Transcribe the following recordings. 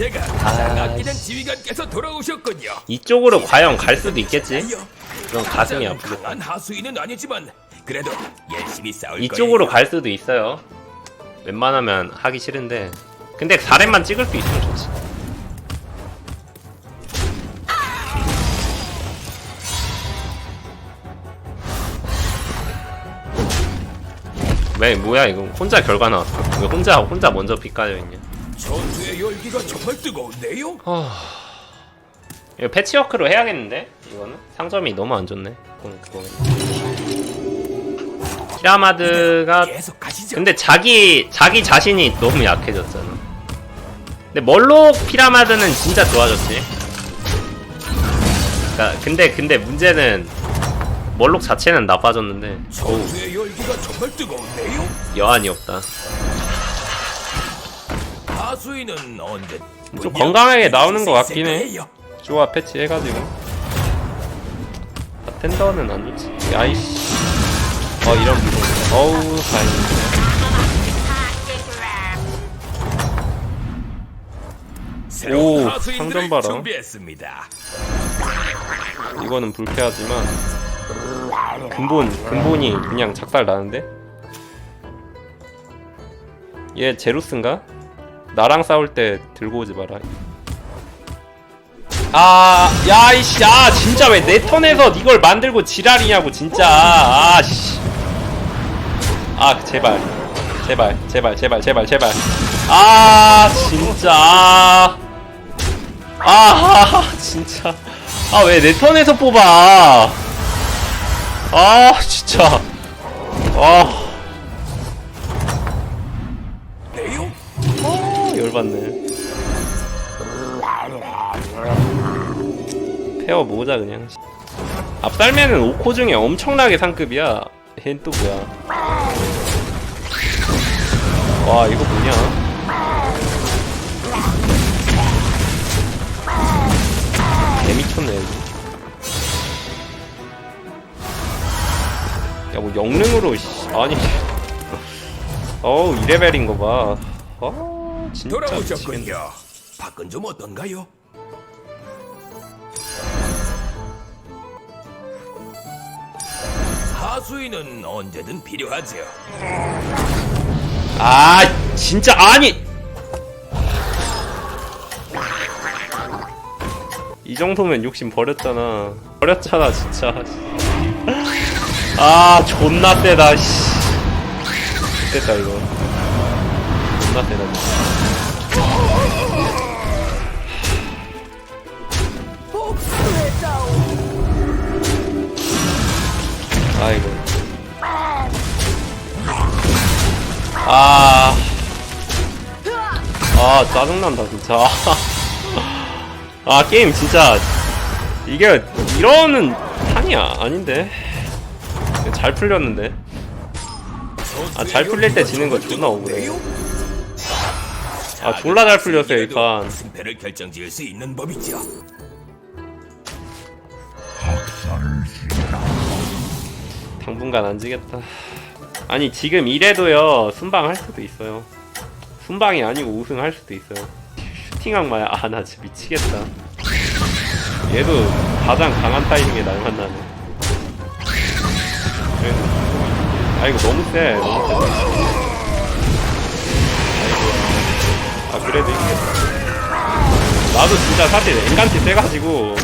제가 가장 아끼는 지휘관께서 돌아오셨군요. 이쪽으로 과연 갈 수도 있겠지? 그럼 가슴이 가장 아프겠다. 강한 하수인은 아니지만 그래도 열심히 싸울 이쪽으로 거예요. 갈 수도 있어요. 웬만하면 하기 싫은데. 근데 4렘만 찍을 수 있으면 좋지. 왜 뭐야 이거 혼자 결과 나왔어. 왜 혼자 혼자 먼저 픽가져 있냐? 전투의 열기가 정말 뜨거운데요. 이거 패치워크로 해야겠는데? 이거는 상점이 너무 안 좋네. 그건 계속 가시죠. 근데 자기 자기 자신이 너무 약해졌잖아. 근데 멀록 피라마드는 진짜 좋아졌지. 그러니까 근데 근데 문제는 멀록 자체는 나빠졌는데 어우 전투의 열기가 정말 뜨거운데요. 여한이 없다. 하수인은 언제 좀 건강하게 나오는 것 같긴 해. 좋아 패치 해가지고 바텐더는 안 좋지. 야이씨. 어 이런 부분. 어우. 새로운 오, 상점 봐라. 이거는 불쾌하지만 근본 근본이 그냥 작살 나는데 얘 제루스인가? 나랑 싸울 때 들고 오지 마라. 아, 야 이씨, 아 진짜 왜 내 턴에서 이걸 만들고 지랄이냐고 진짜. 아 씨. 아 제발, 제발, 제발, 제발, 제발, 제발. 아 진짜. 아, 아 진짜. 아 왜 내 턴에서 뽑아? 아 진짜. 아, 열받네. 페어 모자 그냥. 앞살매는 5코 중에 엄청나게 상급이야. 걘 또 뭐야? 와 이거 뭐냐? 개미쳤네 여기. 야뭐 영능으로 씨, 아니. 어우 2레벨인 거 봐. 아 진짜 미치겠네. 돌아오셨군요. 밖은 좀 어떤가요? 하수인은 언제든 필요하죠. 아 진짜 아니 이 정도면 욕심 버렸잖아 버렸잖아 진짜 아 존나 세다 씨 됐다 이거 존나 세다 진짜. 아이고 아. 아, 짜증난다, 진짜. 아, 게임 진짜. 이게, 이러는 판이야. 아닌데. 잘 풀렸는데. 아, 잘 풀릴 때 지는 거 존나 억울해. 아, 졸라 잘 풀렸어요, 이 판. 승패를 결정지을 수 있는 법이죠. 당분간 안 지겠다. 아니, 지금 이래도요, 순방 할 수도 있어요. 순방이 아니고 우승 할 수도 있어요. 슈팅 악마야. 아, 나 진짜 미치겠다. 얘도 가장 강한 타이밍에 날 만나네. 아, 이거 너무 세. 너무 세. 아이고. 아, 그래도 이기겠다. 나도 진짜 사실 엔간티 세가지고.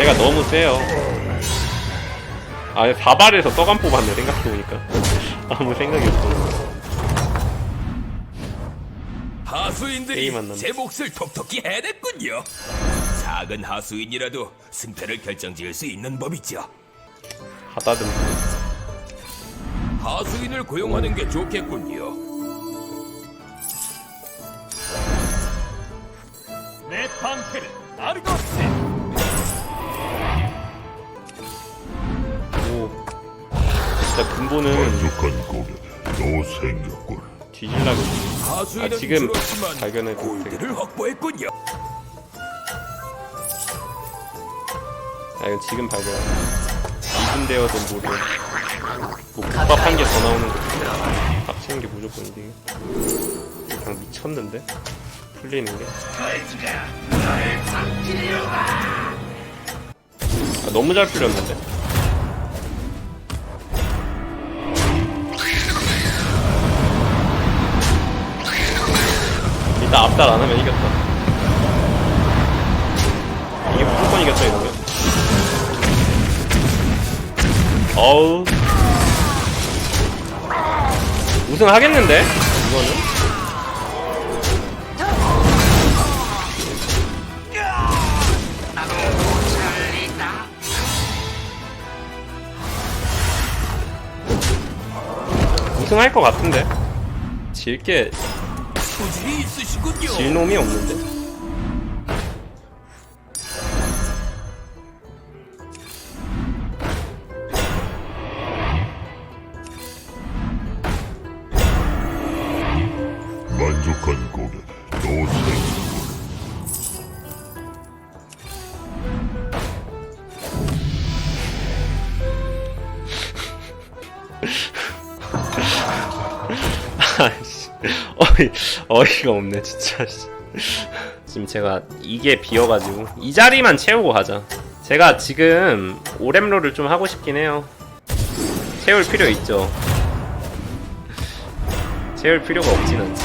내가 너무 세요. 아, 4발에서 써간 뽑았네, 생각해보니까. 아무 생각이 없어. 하수인들이 게임 안 남았어. 제 몫을 톡톡히 해냈군요. 작은 하수인이라도 승패를 결정지을 수 있는 법이죠. 하다듬. 하수인을 고용하는 게 좋겠군요. 내 방패는 아르고스. 진짜 근본은 만족한 고객 또 생겼군 뒤질라고. 아, 지금 줄었지만 발견해도 골드를 확보했군요. 아, 이거 지금 발견. 2분 되어도 모르. 뭐, 국밥 한 개 더 나오는 거. 치는 게 무조건 이득. 그냥 미쳤는데 풀리는 게. 아, 너무 잘 풀렸는데. 일단 앞달 안 하면 이겼다. 이게 무조건 이겼다 이러면. 어우. 우승하겠는데? 이거는? 우승할 것 같은데? 질게 이 있으시군요. 질 놈이 없는데? 어이, 어이가 없네 진짜. 씨. 지금 제가 이게 비어가지고 이 자리만 채우고 가자. 제가 지금 오렘롤을 좀 하고 싶긴 해요. 채울 필요 있죠? 채울 필요가 없진 않지.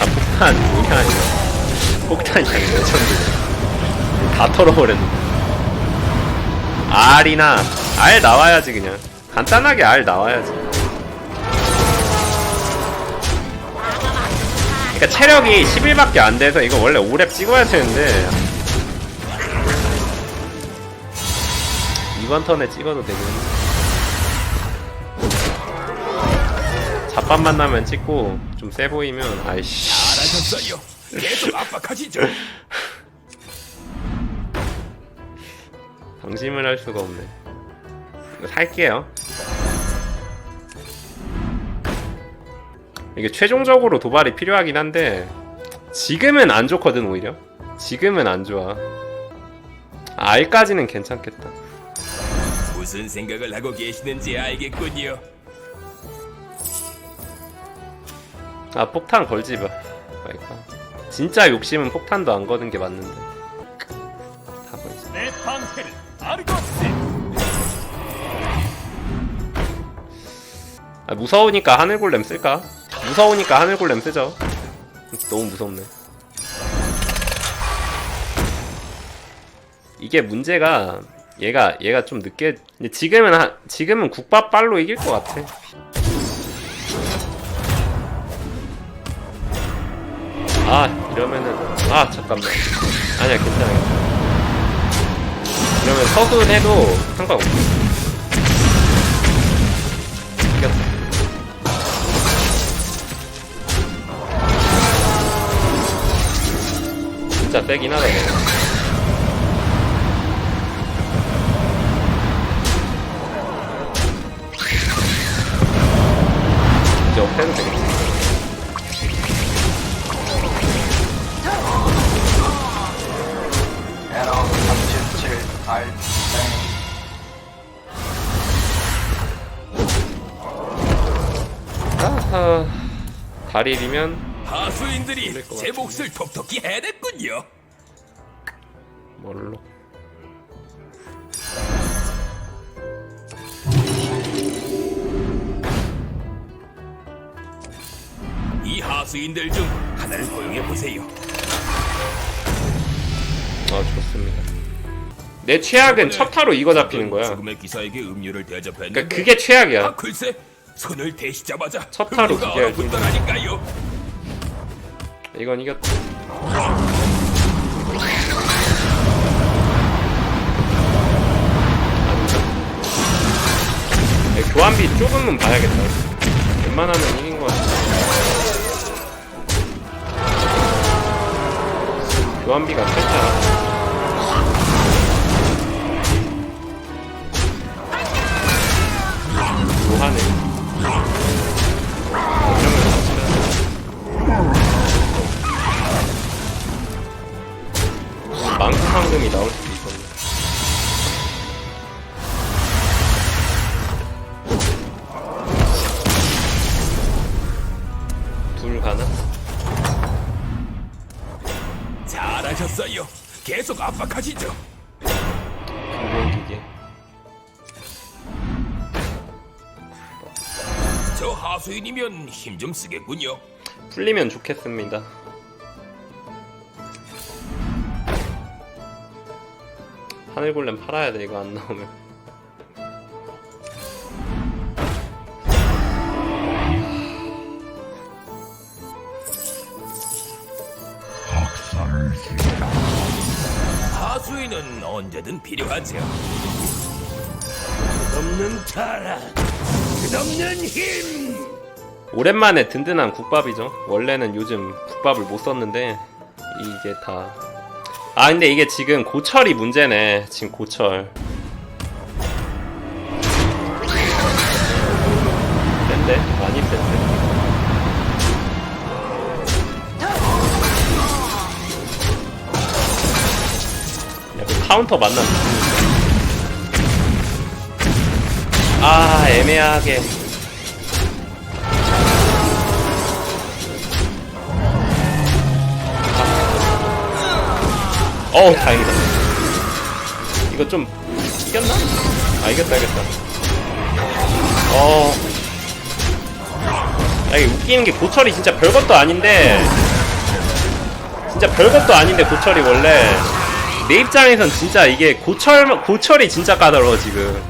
아 폭탄 이게 아니라 폭탄이 천들 다 털어버렸는데. R이나 R 나와야지 그냥. 간단하게 R 나와야지 그러니까 체력이 11밖에 안 돼서 이거 원래 5렙 찍어야 되는데. 이번 턴에 찍어도 되겠네. 잡밥 만나면 찍고 좀 세 보이면 아이씨. 잘하셨어요. 계속 압박하시죠. 방심을 할 수가 없네. 이거 살게요 이게 최종적으로 도발이 필요하긴 한데 지금은 안 좋거든 오히려. 지금은 안 좋아. R까지는 괜찮겠다. 무슨 생각을 하고 계시는지 알겠군요. 아 폭탄 걸지 마. 말까 진짜 욕심은 폭탄도 안 거는 게 맞는데. 다 걸지. 내 방패를 아르고스. 아 무서우니까 하늘골렘 쓸까? 무서우니까 하늘골렘 쓰죠. 너무 무섭네. 이게 문제가 얘가 얘가 좀 늦게 근데 지금은 한 지금은 국밥 빨로 이길 것 같아. 아 이러면은 아 잠깐만. 아니야 괜찮아 이러면 서순 해도 상관없어 진짜 세긴 얘가. 이제 업해도 되겠지 에러 377 R 아하. 달일이면 하수인들이 것 제 같은데. 몫을 톡톡히 해냈군요. 뭘로 이 하수인들 중 하나를 고용해 보세요. 아 좋습니다 내 최악은 첫 타로 이거 잡히는 거야 죽음의 기사에게 음료를 대접했는데 그러니까 그게 최악이야 아 글쎄 손을 대시자마자 첫 타로 음료가 얼어붙더라니까요. 이건 이겼다 네, 교환비 조금은 봐야겠다. 웬만하면 이긴 거 같아. 교환비가 살짝 저 하수인이면 힘 좀 쓰겠군요. 풀리면 좋겠습니다. 하늘골렘 팔아야 돼 이거 안 나오면. 하수인은 언제든 필요하죠. 끝없는 타락, 끝없는 힘. 오랜만에 든든한 국밥이죠. 원래는 요즘 국밥을 못 썼는데 이게 다. 아 근데 이게 지금 고철이 문제네. 지금 고철. 센데? 많이 센데. 야, 그 카운터 만나 아 애매하게. 어우 다행이다. 이거 좀 이겼나? 아 이겼다 이겼다. 어. 야, 이게 웃기는 게 고철이 진짜 별것도 아닌데. 진짜 별것도 아닌데 고철이 원래. 내 입장에선 진짜 이게 고철 고철이 진짜 까다로워 지금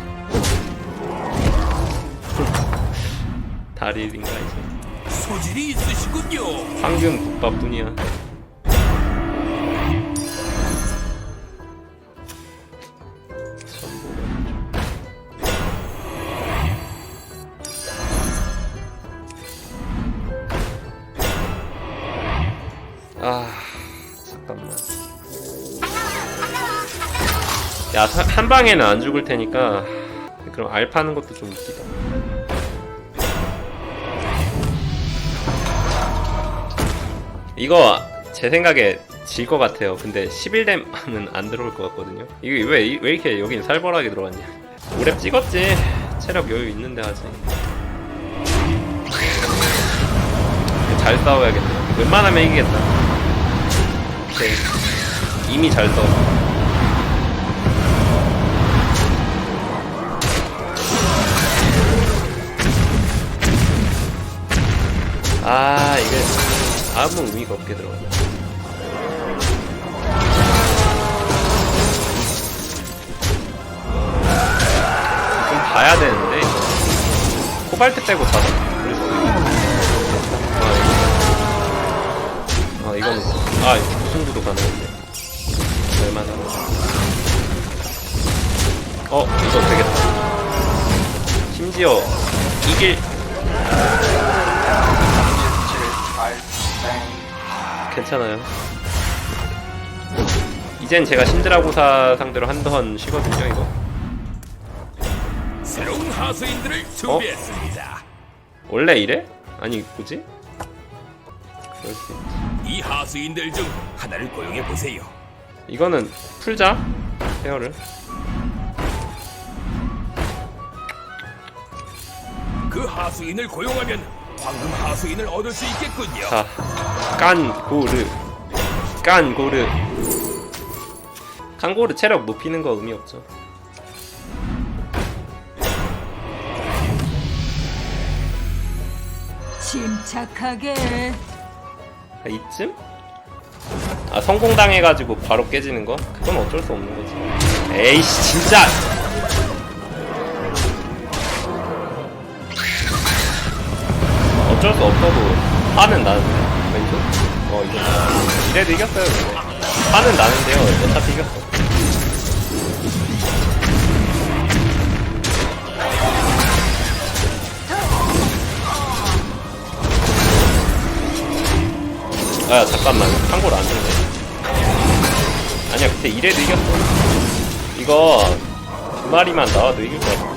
다리인가 이제? 소질이 있으시군요. 황금 국밥뿐이야. 아 잠깐만. 야 한 방에는 안 죽을 테니까 그럼 알 파는 것도 좀 웃기다 이거 제 생각에 질 것 같아요. 근데 11뎀은 안 들어올 것 같거든요. 이게 왜, 왜 이렇게 여긴 살벌하게 들어왔냐? 오랩 찍었지. 체력 여유 있는데 하지. 잘 싸워야겠다. 웬만하면 이기겠다. 오케이. 이미 잘 싸워. 아, 이게 아무 의미가 없게 들어가네. 좀 봐야 되는데. 코발트 빼고 다 있겠다. 아, 이거. 아아 무승부도 가능한데 얼마나 어 이거 되겠다 심지어 이길 괜찮아요. 이젠 제가 신드라고사 상대로 한번 쉬거든요, 이거. 새로운 하수인들을 준비했습니다. 원래 이래? 아니, 뭐지? 이 하수인들 중 하나를 고용해 보세요. 이거는 풀자. 페어를. 그 하수인을 고용하면 황금 하수인을 얻을 수 있겠군요. 자, 깐고르. 깐고르. 깐고르 체력 높이는 거 의미 없죠. 침착하게 아, 이쯤? 아, 성공당해가지고 바로 깨지는 거? 그건 어쩔 수 없는 거지. 에이씨, 진짜! 어쩔 수 없어도 화는 나는데. 왼쪽? 어, 이거. 이래도 이겼어요, 근데. 화는 나는데요. 어차피 이겼어. 아, 야, 잠깐만. 참고로 안 되네. 아니야, 그때 이래도 이겼어. 이거 두 마리만 나와도 이길 것 같아.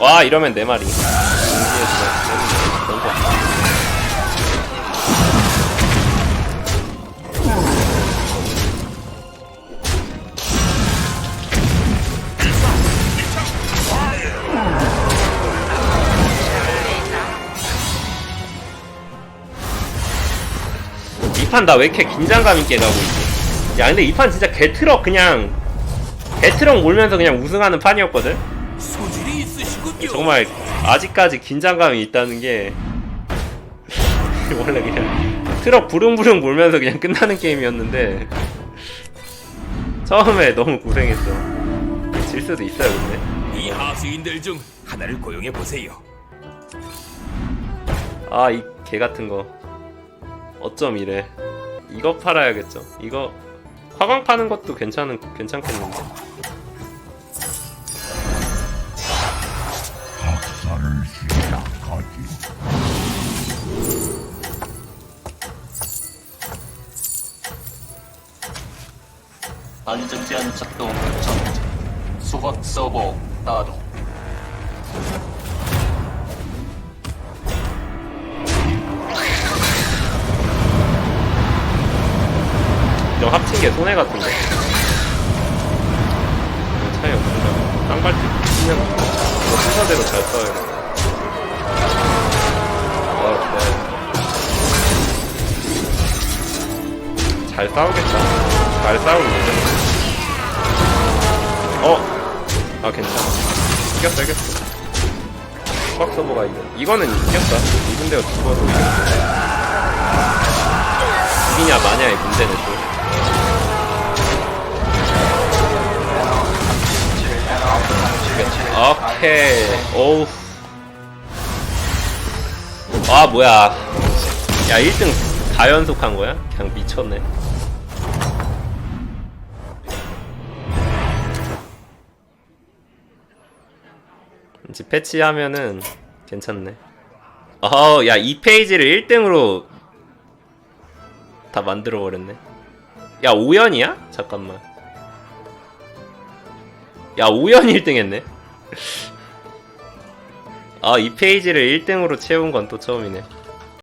와, 이러면 네 마리. 너무 이 판 나 왜 이렇게 긴장감 있게 가고 있지? 야 근데 이 판 진짜 개트럭 그냥 개트럭 몰면서 그냥 우승하는 판이었거든. 정말 아직까지 긴장감이 있다는 게 원래 그냥 트럭 부릉부릉 몰면서 그냥 끝나는 게임이었는데 처음에 너무 고생했어 질 수도 있어요 근데 이 하수인들 중 하나를 고용해 보세요. 아이 개 같은 거 어쩜 이래? 이거 팔아야겠죠. 이거 화광 파는 것도 괜찮은 괜찮겠는데. 안전제한 작동 전. 수박 서버 나도 좀 합친 게 손해 같은데. 차이 없습니다. 쌍발집 그냥 뭐 순서대로 잘 써요. 어, 네. 잘 싸우겠다. 잘 싸우면 되죠 어? 아 괜찮아. 이겼어 이겼어. 수박 서버가 이겨 이거는 이겼다. 이분 대가 죽어도 이겼어. 이기냐 마냐의 문제는 또 오케이. 오우. 아 뭐야. 야 1등 다 연속한 거야? 그냥 미쳤네. 이제 패치하면은 괜찮네. 어야 이 페이지를 1등으로 다 만들어 버렸네. 야 5연이야? 잠깐만 야 5연 1등 했네. 아 이 페이지를 1등으로 채운 건 또 처음이네